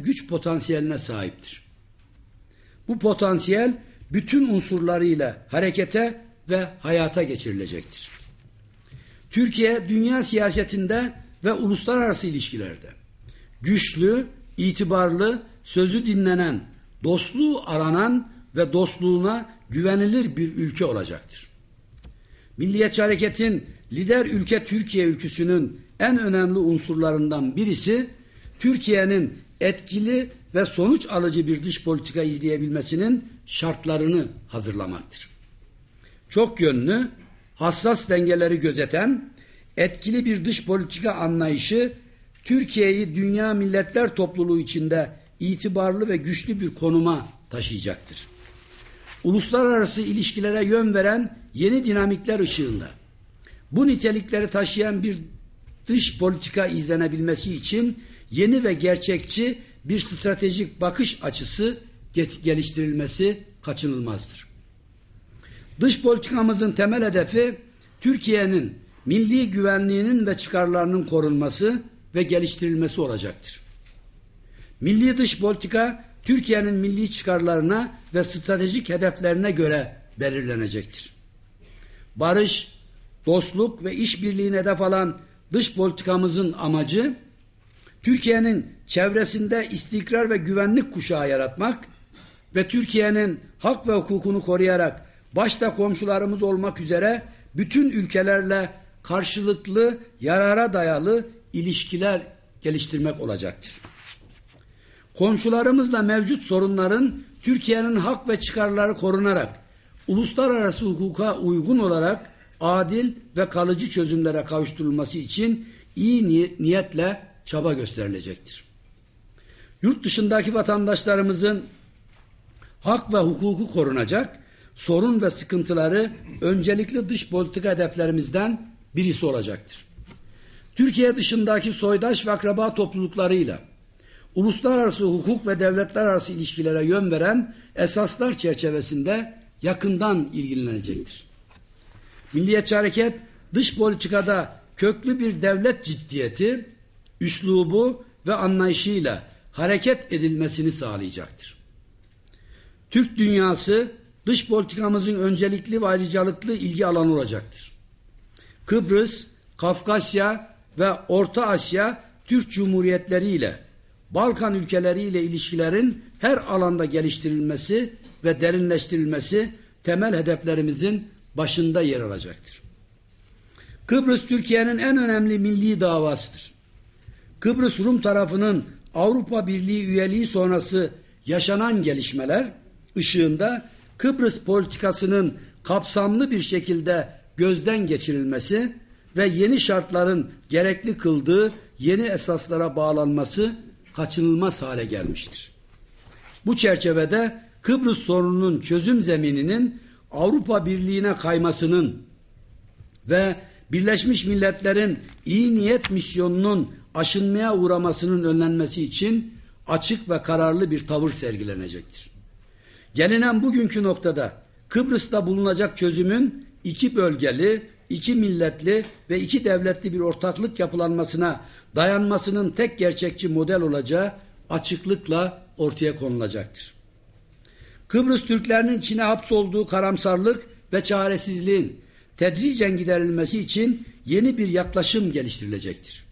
güç potansiyeline sahiptir. Bu potansiyel bütün unsurlarıyla harekete ve hayata geçirilecektir. Türkiye dünya siyasetinde ve uluslararası ilişkilerde güçlü, itibarlı, sözü dinlenen, dostluğu aranan ve dostluğuna güvenilir bir ülke olacaktır. Milliyetçi Hareket'in lider ülke Türkiye ülküsünün en önemli unsurlarından birisi Türkiye'nin etkili ve sonuç alıcı bir dış politika izleyebilmesinin şartlarını hazırlamaktır. Çok yönlü, hassas dengeleri gözeten, etkili bir dış politika anlayışı Türkiye'yi dünya milletler topluluğu içinde itibarlı ve güçlü bir konuma taşıyacaktır. Uluslararası ilişkilere yön veren yeni dinamikler ışığında bu nitelikleri taşıyan bir dış politika izlenebilmesi için yeni ve gerçekçi bir stratejik bakış açısı geliştirilmesi kaçınılmazdır. Dış politikamızın temel hedefi Türkiye'nin milli güvenliğinin ve çıkarlarının korunması ve geliştirilmesi olacaktır. Milli dış politika Türkiye'nin milli çıkarlarına ve stratejik hedeflerine göre belirlenecektir. Barış, dostluk ve işbirliğine hedef alan dış politikamızın amacı Türkiye'nin çevresinde istikrar ve güvenlik kuşağı yaratmak ve Türkiye'nin hak ve hukukunu koruyarak başta komşularımız olmak üzere bütün ülkelerle karşılıklı yarara dayalı ilişkiler geliştirmek olacaktır. Komşularımızla mevcut sorunların Türkiye'nin hak ve çıkarları korunarak uluslararası hukuka uygun olarak adil ve kalıcı çözümlere kavuşturulması için iyi niyetle çaba gösterilecektir. Yurt dışındaki vatandaşlarımızın hak ve hukuku korunacak, sorun ve sıkıntıları öncelikli dış politika hedeflerimizden birisi olacaktır. Türkiye dışındaki soydaş ve akraba topluluklarıyla uluslararası hukuk ve devletler arası ilişkilere yön veren esaslar çerçevesinde yakından ilgilenecektir. Milliyetçi Hareket dış politikada köklü bir devlet ciddiyeti, üslubu ve anlayışıyla hareket edilmesini sağlayacaktır. Türk dünyası dış politikamızın öncelikli ve ayrıcalıklı ilgi alanı olacaktır. Kıbrıs, Kafkasya ve Orta Asya Türk Cumhuriyetleri ile Balkan ülkeleriyle ilişkilerin her alanda geliştirilmesi ve derinleştirilmesi temel hedeflerimizin başında yer alacaktır. Kıbrıs Türkiye'nin en önemli milli davasıdır. Kıbrıs Rum tarafının Avrupa Birliği üyeliği sonrası yaşanan gelişmeler ışığında Kıbrıs politikasının kapsamlı bir şekilde gözden geçirilmesi ve yeni şartların gerekli kıldığı yeni esaslara bağlanması kaçınılmaz hale gelmiştir. Bu çerçevede Kıbrıs sorununun çözüm zemininin Avrupa Birliği'ne kaymasının ve Birleşmiş Milletler'in iyi niyet misyonunun aşınmaya uğramasının önlenmesi için açık ve kararlı bir tavır sergilenecektir. Gelinen bugünkü noktada Kıbrıs'ta bulunacak çözümün iki bölgeli, iki milletli ve iki devletli bir ortaklık yapılanmasına dayanmasının tek gerçekçi model olacağı açıklıkla ortaya konulacaktır. Kıbrıs Türklerinin içine hapsolduğu karamsarlık ve çaresizliğin tedricen giderilmesi için yeni bir yaklaşım geliştirilecektir.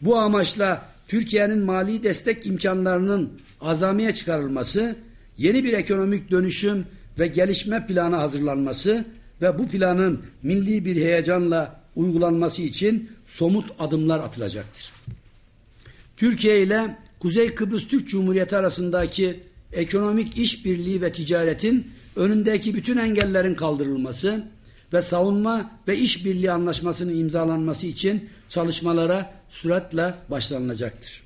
Bu amaçla Türkiye'nin mali destek imkanlarının azamiye çıkarılması, yeni bir ekonomik dönüşüm ve gelişme planı hazırlanması ve bu planın milli bir heyecanla uygulanması için somut adımlar atılacaktır. Türkiye ile Kuzey Kıbrıs Türk Cumhuriyeti arasındaki ekonomik işbirliği ve ticaretin önündeki bütün engellerin kaldırılması ve savunma ve işbirliği anlaşmasının imzalanması için çalışmalara süratle başlanılacaktır.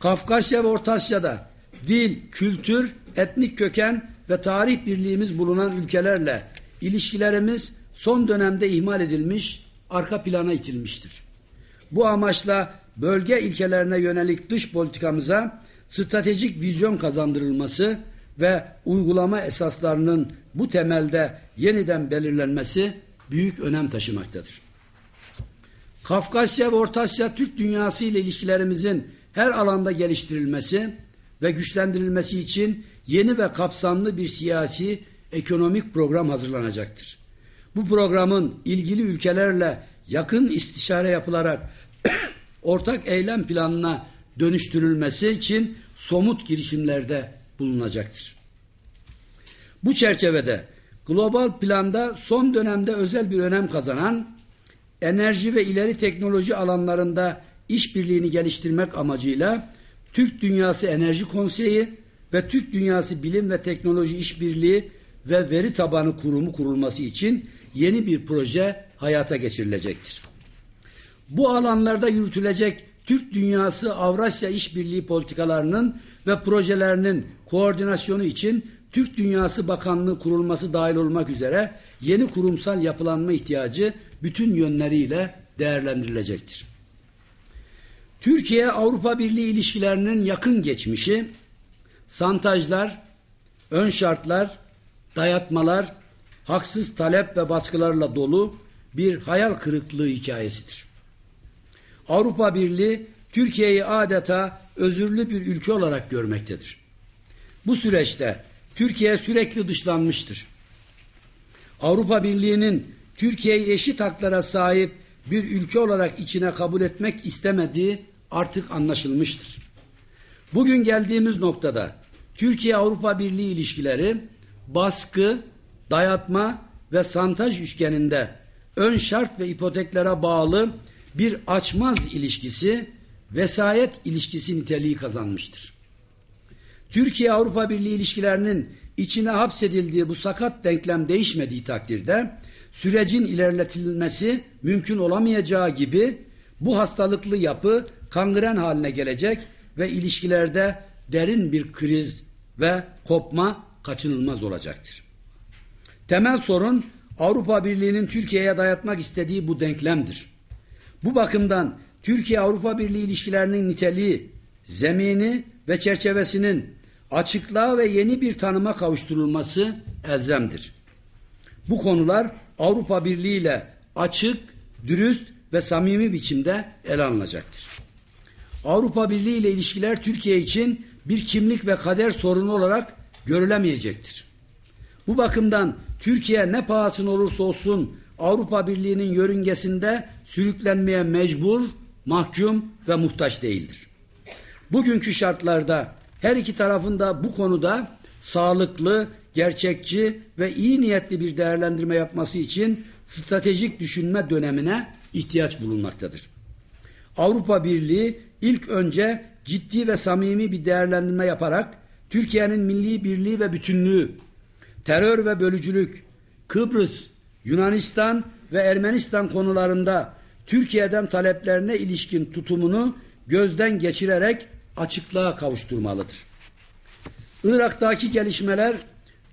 Kafkasya ve Orta Asya'da dil, kültür, etnik köken ve tarih birliğimiz bulunan ülkelerle ilişkilerimiz son dönemde ihmal edilmiş, arka plana itilmiştir. Bu amaçla bölge ilkelerine yönelik dış politikamıza stratejik vizyon kazandırılması ve uygulama esaslarının bu temelde yeniden belirlenmesi büyük önem taşımaktadır. Kafkasya ve Orta Asya Türk dünyası ile ilişkilerimizin her alanda geliştirilmesi ve güçlendirilmesi için yeni ve kapsamlı bir siyasi ekonomik program hazırlanacaktır. Bu programın ilgili ülkelerle yakın istişare yapılarak ortak eylem planına dönüştürülmesi için somut girişimlerde bulunacaktır. Bu çerçevede global planda son dönemde özel bir önem kazanan enerji ve ileri teknoloji alanlarında işbirliğini geliştirmek amacıyla Türk Dünyası Enerji Konseyi ve Türk Dünyası Bilim ve Teknoloji İşbirliği ve Veri Tabanı Kurumu kurulması için yeni bir proje hayata geçirilecektir. Bu alanlarda yürütülecek Türk Dünyası Avrasya İşbirliği politikalarının ve projelerinin koordinasyonu için Türk Dünyası Bakanlığı kurulması dahil olmak üzere yeni kurumsal yapılanma ihtiyacı bütün yönleriyle değerlendirilecektir. Türkiye-Avrupa Birliği ilişkilerinin yakın geçmişi, santajlar, ön şartlar, dayatmalar, haksız talep ve baskılarla dolu bir hayal kırıklığı hikayesidir. Avrupa Birliği Türkiye'yi adeta özürlü bir ülke olarak görmektedir. Bu süreçte Türkiye sürekli dışlanmıştır. Avrupa Birliği'nin Türkiye'yi eşit haklara sahip bir ülke olarak içine kabul etmek istemediği artık anlaşılmıştır. Bugün geldiğimiz noktada Türkiye-Avrupa Birliği ilişkileri baskı, dayatma ve santaj üçgeninde ön şart ve ipoteklere bağlı bir açmaz ilişkisi, vesayet ilişkisi niteliği kazanmıştır. Türkiye-Avrupa Birliği ilişkilerinin içine hapsedildiği bu sakat denklem değişmediği takdirde sürecin ilerletilmesi mümkün olamayacağı gibi bu hastalıklı yapı kangren haline gelecek ve ilişkilerde derin bir kriz ve kopma kaçınılmaz olacaktır. Temel sorun Avrupa Birliği'nin Türkiye'ye dayatmak istediği bu denklemdir. Bu bakımdan Türkiye-Avrupa Birliği ilişkilerinin niteliği, zemini ve çerçevesinin açıklığa ve yeni bir tanıma kavuşturulması elzemdir. Bu konular Avrupa Birliği ile açık, dürüst ve samimi biçimde ele alınacaktır. Avrupa Birliği ile ilişkiler Türkiye için bir kimlik ve kader sorunu olarak görülemeyecektir. Bu bakımdan Türkiye ne pahasına olursa olsun Avrupa Birliği'nin yörüngesinde sürüklenmeye mecbur, mahkum ve muhtaç değildir. Bugünkü şartlarda her iki tarafında bu konuda sağlıklı, gerçekçi ve iyi niyetli bir değerlendirme yapması için stratejik düşünme dönemine ihtiyaç bulunmaktadır. Avrupa Birliği ilk önce ciddi ve samimi bir değerlendirme yaparak Türkiye'nin milli birliği ve bütünlüğü, terör ve bölücülük, Kıbrıs, Yunanistan ve Ermenistan konularında Türkiye'den taleplerine ilişkin tutumunu gözden geçirerek açıklığa kavuşturmalıdır. Irak'taki gelişmeler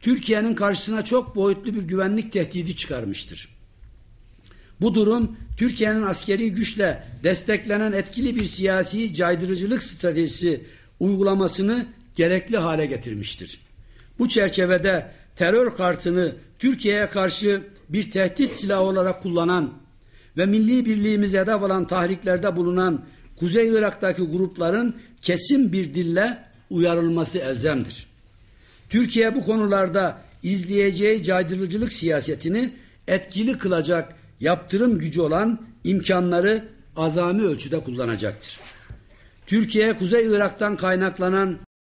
Türkiye'nin karşısına çok boyutlu bir güvenlik tehdidi çıkarmıştır. Bu durum Türkiye'nin askeri güçle desteklenen etkili bir siyasi caydırıcılık stratejisi uygulamasını gerekli hale getirmiştir. Bu çerçevede terör kartını Türkiye'ye karşı bir tehdit silahı olarak kullanan ve milli birliğimize hedef alan tahriklerde bulunan Kuzey Irak'taki grupların kesin bir dille uyarılması elzemdir. Türkiye bu konularda izleyeceği caydırıcılık siyasetini etkili kılacak yaptırım gücü olan imkanları azami ölçüde kullanacaktır. Türkiye Kuzey Irak'tan kaynaklanan